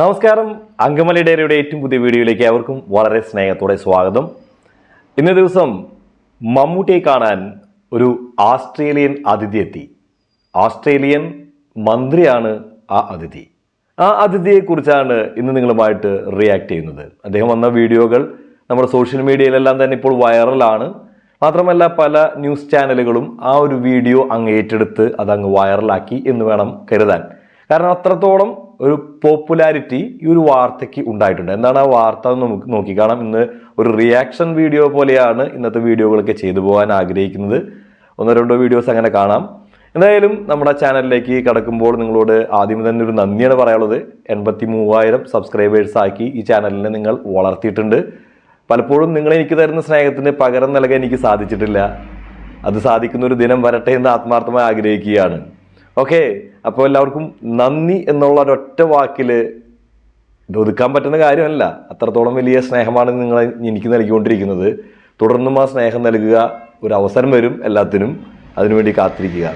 നമസ്കാരം. അങ്കമലി ഡയറിയുടെ ഏറ്റവും പുതിയ വീഡിയോയിലേക്ക് അവർക്കും വളരെ സ്നേഹത്തോടെ സ്വാഗതം. ഇന്ന ദിവസം മമ്മൂട്ടിയെ കാണാൻ ഒരു ആസ്ട്രേലിയൻ അതിഥി എത്തി ആസ്ട്രേലിയൻ മന്ത്രിയാണ് ആ അതിഥി. ആ അതിഥിയെക്കുറിച്ചാണ് ഇന്ന് നിങ്ങളുമായിട്ട് റിയാക്ട് ചെയ്യുന്നത്. അദ്ദേഹം വന്ന വീഡിയോകൾ നമ്മുടെ സോഷ്യൽ മീഡിയയിലെല്ലാം തന്നെ ഇപ്പോൾ വൈറലാണ് മാത്രമല്ല പല ന്യൂസ് ചാനലുകളും ആ ഒരു വീഡിയോ അങ്ങ് ഏറ്റെടുത്ത് അതങ്ങ് വൈറലാക്കി എന്ന് വേണം കരുതാൻ. കാരണം അത്രത്തോളം ഒരു പോപ്പുലാരിറ്റി ഈ ഒരു വാർത്തയ്ക്ക് ഉണ്ടായിട്ടുണ്ട്. എന്താണ് ആ വാർത്ത എന്ന് നമുക്ക് നോക്കിക്കാണാം ഇന്ന് ഒരു റിയാക്ഷൻ വീഡിയോ പോലെയാണ് ഇന്നത്തെ വീഡിയോകളൊക്കെ ചെയ്തു പോകാൻ ആഗ്രഹിക്കുന്നത്. ഒന്നോ രണ്ടോ വീഡിയോസ് അങ്ങനെ കാണാം. എന്തായാലും നമ്മുടെ ചാനലിലേക്ക് കടക്കുമ്പോൾ നിങ്ങളോട് ആദ്യം തന്നെ ഒരു നന്ദിയാണ് പറയാനുള്ളത്. എൺപത്തി മൂവായിരം സബ്സ്ക്രൈബേഴ്സ് ആക്കി ഈ ചാനലിനെ നിങ്ങൾ വളർത്തിയിട്ടുണ്ട്. പലപ്പോഴും നിങ്ങൾ എനിക്ക് തരുന്ന സ്നേഹത്തിന് പകരം നൽകാൻ എനിക്ക് സാധിച്ചിട്ടില്ല. അത് സാധിക്കുന്ന ഒരു ദിനം വരട്ടെ എന്ന് ആത്മാർത്ഥമായി ആഗ്രഹിക്കുകയാണ്. ഓക്കെ അപ്പോൾ എല്ലാവർക്കും നന്ദി എന്നുള്ള ഒരൊറ്റ വാക്കിൽ ഇത് ഒതുക്കാൻ പറ്റുന്ന കാര്യമല്ല. അത്രത്തോളം വലിയ സ്നേഹമാണ് നിങ്ങൾ എനിക്ക് നൽകിക്കൊണ്ടിരിക്കുന്നത്. തുടർന്നും ആ സ്നേഹം നൽകുക ഒരു അവസരം വരും എല്ലാത്തിനും. അതിനുവേണ്ടി കാത്തിരിക്കുക.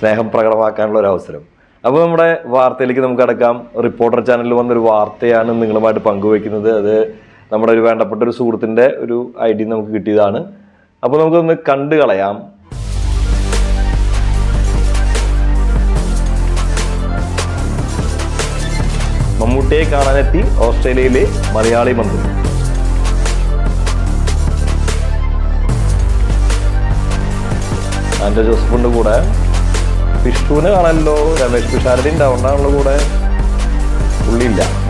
സ്നേഹം പ്രകടമാക്കാനുള്ള ഒരു അവസരം. അപ്പോൾ നമ്മുടെ വാർത്തയിലേക്ക് നമുക്ക് അടക്കാം റിപ്പോർട്ടർ ചാനലിൽ വന്നൊരു വാർത്തയാണ് നിങ്ങളുമായിട്ട് പങ്കുവയ്ക്കുന്നത്. അത് നമ്മുടെ ഒരു വേണ്ടപ്പെട്ട ഒരു സുഹൃത്തിന്റെ ഒരു ഐ ഡി നമുക്ക് കിട്ടിയതാണ്. അപ്പോൾ നമുക്കൊന്ന് കണ്ടു കളയാം മമ്മൂട്ടിയെ കാണാനെത്തി ഓസ്ട്രേലിയയിലെ മലയാളി മന്ത്രി. ആൻഡ്രോ ജോസഫിന്റെ കൂടെ. വിഷ്ണുവിനെ കാണാനല്ലോ. രമേശ് പിഷാരടി ഉണ്ടാവുണ്ടാണല്ലോ കൂടെ. പുള്ളിയില്ല.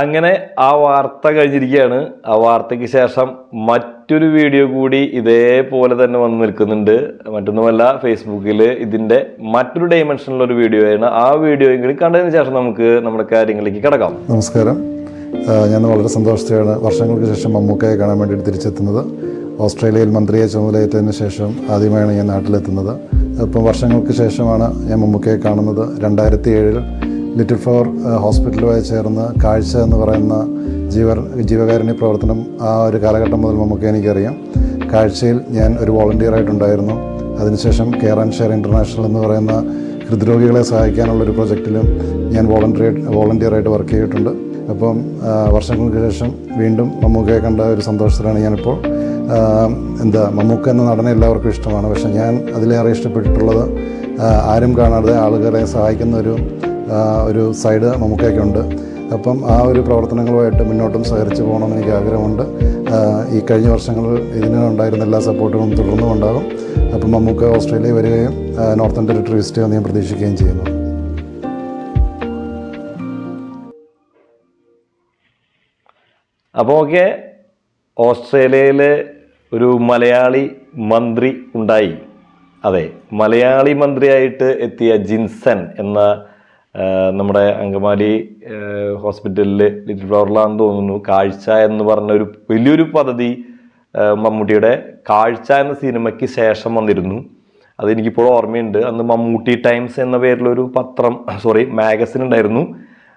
അങ്ങനെ ആ വാർത്ത കഴിഞ്ഞിരിക്കുകയാണ്. ആ വാർത്തയ്ക്ക് ശേഷം മറ്റൊരു വീഡിയോ കൂടി ഇതേപോലെ തന്നെ വന്ന് നിൽക്കുന്നുണ്ട്. മറ്റൊന്നുമല്ല ഫേസ്ബുക്കിൽ ഇതിന്റെ മറ്റൊരു ഡൈമെൻഷനിലുള്ള ഒരു വീഡിയോ ആണ് ആ വീഡിയോ എങ്കിലും കണ്ടതിന് ശേഷം നമുക്ക് നമ്മുടെ കാര്യങ്ങളിലേക്ക് കിടക്കാം. നമസ്കാരം. ഞാൻ വളരെ സന്തോഷത്തോടെയാണ് വർഷങ്ങൾക്ക് ശേഷം മമ്മൂക്കയെ കാണാൻ വേണ്ടി തിരിച്ചെത്തുന്നത്. ഓസ്ട്രേലിയയിൽ മന്ത്രിയെ ചുമതലയേറ്റതിന് ശേഷം ആദ്യമായാണ് ഞാൻ നാട്ടിലെത്തുന്നത്. ഇപ്പം വർഷങ്ങൾക്ക് ശേഷമാണ് ഞാൻ മമ്മൂക്കയെ കാണുന്നത്. രണ്ടായിരത്തി ഏഴിൽ ലിറ്റിൽ ഫ്ലവർ ഹോസ്പിറ്റലുമായി ചേർന്ന് കാഴ്ച എന്ന് പറയുന്ന ജീവ ജീവകാരുണ്യ പ്രവർത്തനം ആ ഒരു കാലഘട്ടം മുതൽ നമുക്ക് എനിക്കറിയാം. കാഴ്ചയിൽ ഞാൻ ഒരു വോളണ്ടിയറായിട്ടുണ്ടായിരുന്നു. അതിനുശേഷം കെയർ ആൻഡ് ഷെയർ ഇന്റർനാഷണൽ എന്ന് പറയുന്ന ഹൃദ്രോഗികളെ സഹായിക്കാനുള്ള ഒരു പ്രൊജക്റ്റിലും ഞാൻ വോളണ്ടിയർ വോളണ്ടിയറായിട്ട് വർക്ക് ചെയ്തിട്ടുണ്ട്. അപ്പം വർഷങ്ങൾക്ക് ശേഷം വീണ്ടും മമ്മൂക്കയെ കണ്ട ഒരു സന്തോഷത്തിലാണ് ഞാനിപ്പോൾ. എന്താ മമ്മൂക്ക എന്ന നടനെ എല്ലാവർക്കും ഇഷ്ടമാണ്. പക്ഷേ ഞാൻ അതിലേറെ ഇഷ്ടപ്പെട്ടിട്ടുള്ളത് ആരും കാണാതെ ആളുകളെ സഹായിക്കുന്ന ഒരു ഒരു സൈഡ് നമുക്കൊക്കെയുണ്ട്. അപ്പം ആ ഒരു പ്രവർത്തനങ്ങളുമായിട്ട് മുന്നോട്ടും സഹകരിച്ച് പോകണമെന്ന് എനിക്ക് ആഗ്രഹമുണ്ട്. ഈ കഴിഞ്ഞ വർഷങ്ങളിൽ ഇതിന് ഉണ്ടായിരുന്ന എല്ലാ സപ്പോർട്ടുകളും തുടർന്നും ഉണ്ടാകും അപ്പം നമുക്ക് ഓസ്ട്രേലിയ വരികയും നോർത്തേൺ ടെറിട്ടറി വിസിറ്റ് ചെയ്യുമെന്ന് ഞാൻ പ്രതീക്ഷിക്കുകയും ചെയ്യുന്നു. അപ്പോൾ ഓക്കെ ഓസ്ട്രേലിയയിൽ ഒരു മലയാളി മന്ത്രി ഉണ്ടായി. അതെ മലയാളി മന്ത്രിയായിട്ട് എത്തിയ ജിൻസൺ എന്ന നമ്മുടെ അങ്കമാലി ഹോസ്പിറ്റലിൽ ലിറ്റിൽ ഫ്ലവറിലാണെന്ന് തോന്നുന്നു. കാഴ്ച എന്ന് പറഞ്ഞ ഒരു വലിയൊരു പദ്ധതി മമ്മൂട്ടിയുടെ കാഴ്ച എന്ന സിനിമയ്ക്ക് ശേഷം വന്നിരുന്നു. അതെനിക്കിപ്പോൾ ഓർമ്മയുണ്ട്. അന്ന് മമ്മൂട്ടി ടൈംസ് എന്ന പേരിലൊരു പത്രം സോറി മാഗസിൻ ഉണ്ടായിരുന്നു.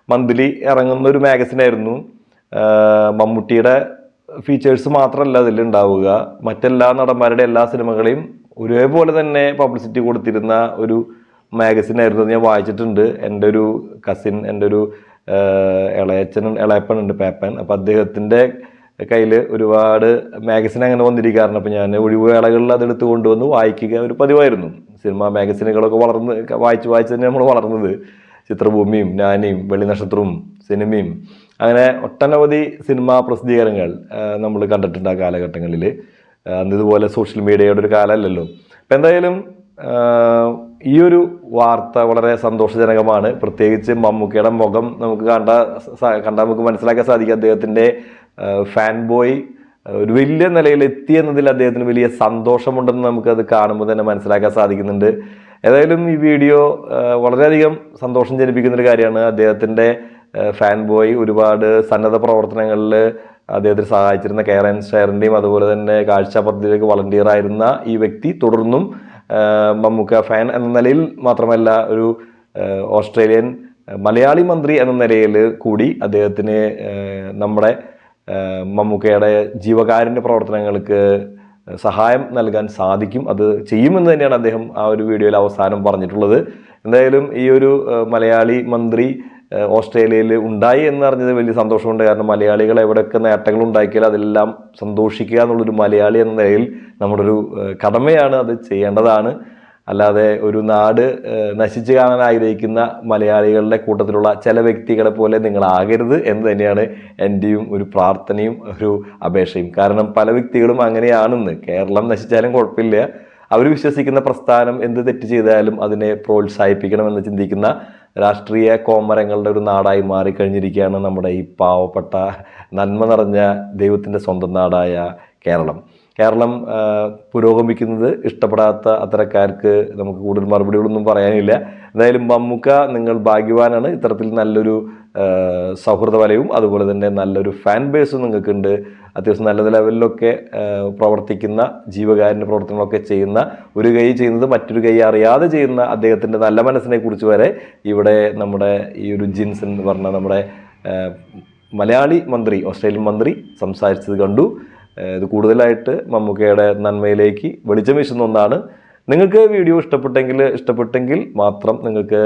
മന്ത്ലി ഇറങ്ങുന്ന ഒരു മാഗസിൻ ആയിരുന്നു. മമ്മൂട്ടിയുടെ ഫീച്ചേഴ്സ് മാത്രമല്ല അതിൽ ഉണ്ടാവുക മറ്റെല്ലാ നടന്മാരുടെ എല്ലാ സിനിമകളെയും ഒരേപോലെ തന്നെ പബ്ലിസിറ്റി കൊടുത്തിരുന്ന ഒരു മാഗസിൻ ആയിരുന്നു ഞാൻ വായിച്ചിട്ടുണ്ട്. എന്റെ ഒരു കസിൻ എന്റെ ഒരു ഇളയച്ചനും ഇളയപ്പനുണ്ട് പേപ്പൻ. അപ്പം അദ്ദേഹത്തിന്റെ കയ്യിൽ ഒരുപാട് മാഗസിൻ അങ്ങനെ വന്നിരിക്കാറുണ്ട്. അപ്പം ഞാൻ ഒഴിവുവേളകളിൽ അതെടുത്ത് കൊണ്ടുവന്ന് വായിക്കുക ഒരു പതിവായിരുന്നു. സിനിമ മാഗസിനുകളൊക്കെ വളർന്ന് വായിച്ച് വായിച്ച് തന്നെ നമ്മൾ വളർന്നത്. ചിത്രഭൂമിയും നാനിയും വെള്ളിനക്ഷത്രവും സിനിമയും അങ്ങനെ ഒട്ടനവധി സിനിമാ പ്രസിദ്ധീകരണങ്ങൾ നമ്മൾ കണ്ടിട്ടുണ്ട് ആ കാലഘട്ടങ്ങളിൽ അന്ന് ഇതുപോലെ സോഷ്യൽ മീഡിയയുടെ ഒരു കാലമല്ലല്ലോ അപ്പം എന്തായാലും ഈ ഒരു വാർത്ത വളരെ സന്തോഷജനകമാണ്. പ്രത്യേകിച്ച് മമ്മൂക്കയുടെ മുഖം നമുക്ക് കണ്ട കണ്ടാൽ നമുക്ക് മനസ്സിലാക്കാൻ സാധിക്കും അദ്ദേഹത്തിന്റെ ഫാൻ ബോയ് ഒരു വലിയ നിലയിൽ എത്തി എന്നതിൽ അദ്ദേഹത്തിന് വലിയ സന്തോഷമുണ്ടെന്ന് നമുക്കത് കാണുമ്പോൾ തന്നെ മനസ്സിലാക്കാൻ സാധിക്കുന്നുണ്ട്. ഏതായാലും ഈ വീഡിയോ വളരെയധികം സന്തോഷം ജനിപ്പിക്കുന്ന ഒരു കാര്യമാണ്. അദ്ദേഹത്തിന്റെ ഫാൻ ബോയ് ഒരുപാട് സന്നദ്ധ പ്രവർത്തനങ്ങളിൽ അദ്ദേഹത്തിന് സഹായിച്ചിരുന്ന കെയർ ആൻഡ് ഷെയറിന്റെയും അതുപോലെ തന്നെ കാഴ്ച പദ്ധതിയിലേക്ക് വളണ്ടിയർ ആയിരുന്ന ഈ വ്യക്തി തുടർന്നും മമ്മൂക്ക ഫാൻ എന്ന നിലയിൽ മാത്രമല്ല ഒരു ഓസ്ട്രേലിയൻ മലയാളി മന്ത്രി എന്ന നിലയിൽ കൂടി അദ്ദേഹത്തിന് നമ്മുടെ മമ്മൂക്കയുടെ ജീവകാരുണ്യ പ്രവർത്തനങ്ങൾക്ക് സഹായം നൽകാൻ സാധിക്കും. അത് ചെയ്യുമെന്ന് തന്നെയാണ് അദ്ദേഹം ആ ഒരു വീഡിയോയിൽ അവസാനം പറഞ്ഞിട്ടുള്ളത്. എന്തായാലും ഈ ഒരു മലയാളി മന്ത്രി ഓസ്ട്രേലിയയിൽ ഉണ്ടായി എന്ന് അറിഞ്ഞത് വലിയ സന്തോഷമുണ്ട്. കാരണം മലയാളികൾ എവിടെയൊക്കെ നേട്ടങ്ങൾ ഉണ്ടാക്കിയാൽ അതെല്ലാം സന്തോഷിക്കുക എന്നുള്ളൊരു മലയാളി എന്ന നിലയിൽ നമ്മുടെ ഒരു കടമയാണ് അത് ചെയ്യേണ്ടതാണ്. അല്ലാതെ ഒരു നാട് നശിച്ചു കാണാൻ ആഗ്രഹിക്കുന്ന മലയാളികളുടെ കൂട്ടത്തിലുള്ള ചില വ്യക്തികളെ പോലെ നിങ്ങളാകരുത് എന്ന് തന്നെയാണ് എന്റെയും ഒരു പ്രാർത്ഥനയും ഒരു അപേക്ഷയും. കാരണം പല വ്യക്തികളും അങ്ങനെയാണെന്ന്. കേരളം നശിച്ചാലും കുഴപ്പമില്ല. അവർ വിശ്വസിക്കുന്ന പ്രസ്ഥാനം എന്ത് തെറ്റ് ചെയ്താലും അതിനെ പ്രോത്സാഹിപ്പിക്കണമെന്ന് ചിന്തിക്കുന്ന രാഷ്ട്രീയ കോമരങ്ങളുടെ ഒരു നാടായി മാറിക്കഴിഞ്ഞിരിക്കുകയാണ് നമ്മുടെ ഈ പാവപ്പെട്ട നന്മ നിറഞ്ഞ ദൈവത്തിന്റെ സ്വന്തം നാടായ കേരളം. കേരളം പുരോഗമിക്കുന്നത് ഇഷ്ടപ്പെടാത്ത അത്തരക്കാർക്ക് നമുക്ക് കൂടുതൽ മറുപടികളൊന്നും പറയാനില്ല. എന്തായാലും മമ്മുക്ക നിങ്ങൾ ഭാഗ്യവാനാണ്. ഇത്തരത്തിൽ നല്ലൊരു സൗഹൃദ വലയവും അതുപോലെ തന്നെ നല്ലൊരു ഫാൻ ബേസും നിങ്ങൾക്കുണ്ട്. അത്യാവശ്യം നല്ല ലെവലിലൊക്കെ പ്രവർത്തിക്കുന്ന ജീവകാരുണ്യ പ്രവർത്തനങ്ങളൊക്കെ ചെയ്യുന്ന ഒരു കൈ ചെയ്യുന്നത് മറ്റൊരു കൈ അറിയാതെ ചെയ്യുന്ന അദ്ദേഹത്തിന്റെ നല്ല മനസ്സിനെ കുറിച്ച് വരെ ഇവിടെ നമ്മുടെ ഈ ഒരു ജിൻസ് എന്ന് പറഞ്ഞ നമ്മുടെ മലയാളി മന്ത്രി ഓസ്ട്രേലിയൻ മന്ത്രി സംസാരിച്ചത് കണ്ടു. ഇത് കൂടുതലായിട്ട് മമ്മൂക്കയുടെ നന്മയിലേക്ക് വെളിച്ചം വീശുന്ന ഒന്നാണ്. നിങ്ങൾക്ക് വീഡിയോ ഇഷ്ടപ്പെട്ടെങ്കിൽ ഇഷ്ടപ്പെട്ടെങ്കിൽ മാത്രം നിങ്ങൾക്ക്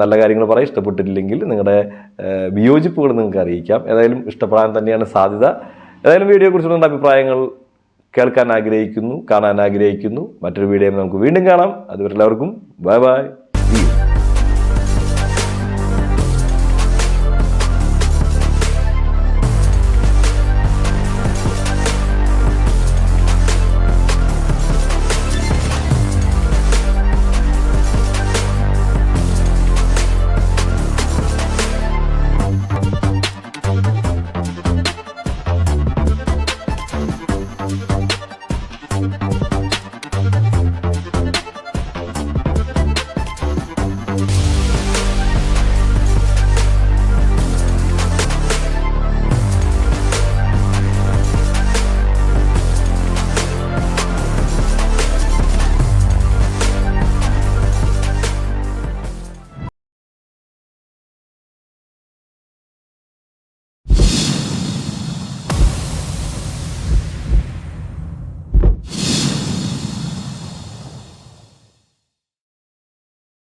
നല്ല കാര്യങ്ങൾ പറയാം ഇഷ്ടപ്പെട്ടിട്ടില്ലെങ്കിൽ നിങ്ങളുടെ വിയോജിപ്പുകൾ നിങ്ങൾക്ക് അറിയിക്കാം. ഏതായാലും ഇഷ്ടപ്പെടാൻ തന്നെയാണ് സാധ്യത. ഏതായാലും വീഡിയോയെക്കുറിച്ചുള്ള അഭിപ്രായങ്ങൾ കേൾക്കാൻ ആഗ്രഹിക്കുന്നു കാണാൻ ആഗ്രഹിക്കുന്നു. മറ്റൊരു വീഡിയോയിൽ നമുക്ക് വീണ്ടും കാണാം. അതുവരെ എല്ലാവർക്കും ബൈ ബൈ